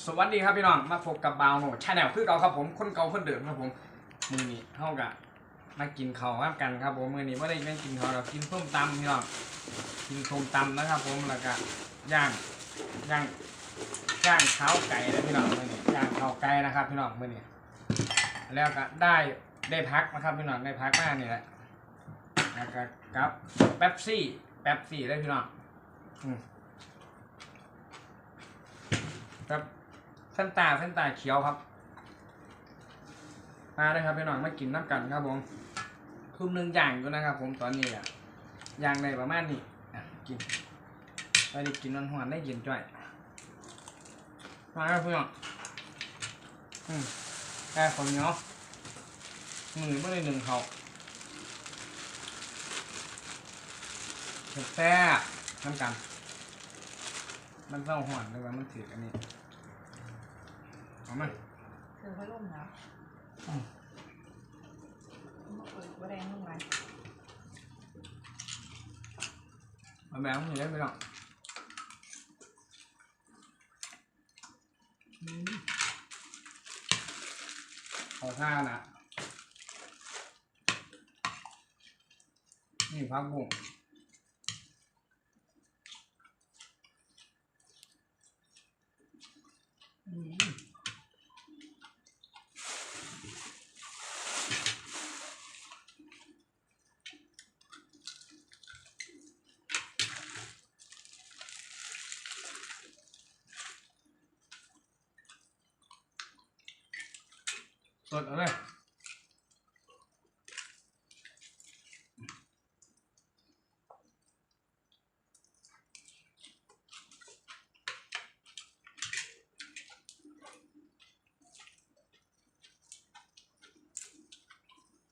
สวัสดีครับพี่น้อง มาพบกับบาวโนชาแนลคือเก่าครับผม คนเก่าคนเดิมครับผม มือนี้เท่ากับมากินข้าวกันครับผมมือนี้ไม่ได้แม่กินข้าวเรากินส้มตำพี่น้องกินส้มตำนะครับ ผมแล้วก็ย่างย่างย่างเท้าไก่นะพี่น้องมือนี้ย่างเท้าไก่นะครับ พี่น้องมือนี้แล้วก็ได้ได้พักนะครับพี่น้องได้พักมากนี่แหละแล้วก็กับแป๊บซี่แป๊บซี่ได้พี่น้องอืมครับ เส้นตาเส้นตาเขียวครับ มาเลยครับพี่น้องมากินน้ำกันครับผมทุ่มหนึ่งอย่างอยู่นะครับ ผมตอนนี้อะอย่างในประมาณนี้กินไปด้กินมันหวานได้เย็นจ่อยมาครับพี่น้องอืมแค่คนเนียมือไม่ได้หนึ่งเขาแซ่บน้ำกัน มันเศร้าหอนเลยว่ามันถืออันนี้ เอามาคือพัดลมนะอืมเปิดว่าแรงลงไปเอาแมวมันได้ไหมหรอกขอท่านะนี่พักบุ้งอืม สดเอาเลย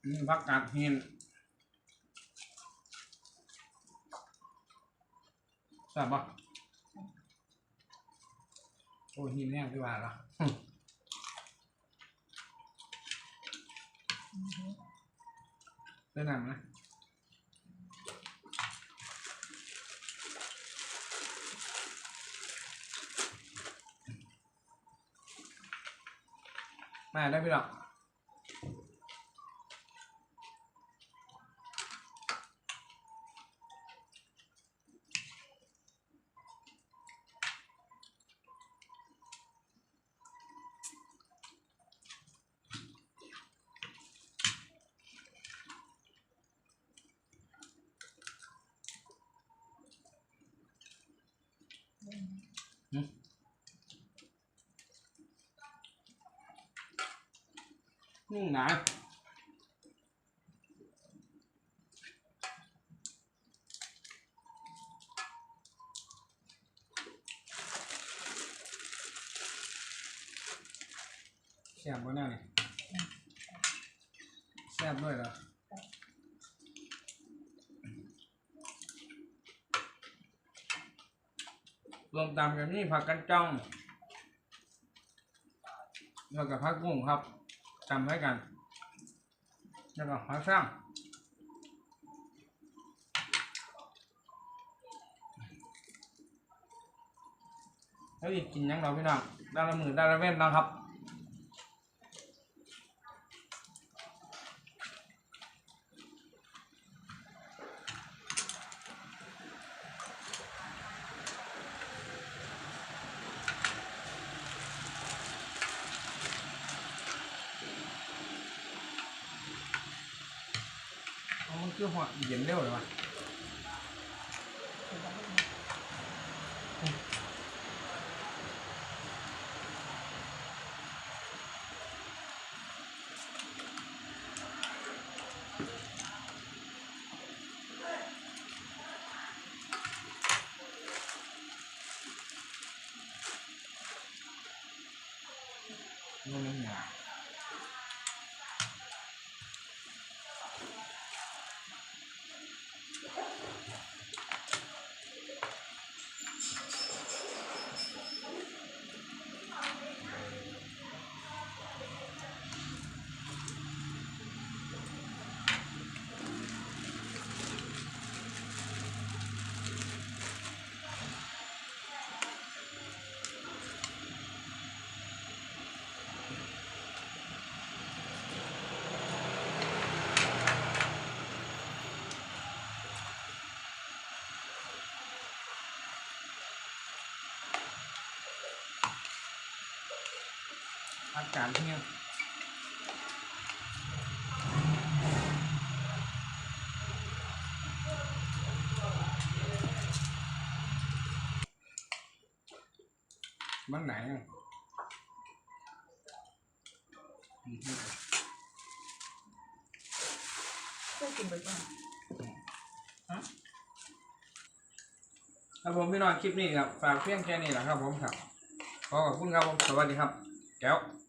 อืมพักกาดหินทราบปะโอ้ยหินแห้งที่ว่าละ ได้นำนะมาได้พี่หรอก นี่ไงแซ่บบ่แน่นี่แซ่บด้วยเหรอรวมตามกันนี่ผักกันจ้องแล้วกับผักบุ้งครับ จำไว้กัน แล้วก็หอยแฟ้งแล้วอีกกินยังเราพี่น้องด้านละมือด้านละเว้นนะครับ เอามันคือหัว อพัดลมนะนู่นนี่หนาอากาศเที่ยงมันไหนอะอืมเพื่อกินไปก่อนครับผมพี่น้องคลิปนี้ครับ ฝากเพียงแค่นี้แหละครับผมครับ ขอขอบคุณครับผม สวัสดีครับ แก้ว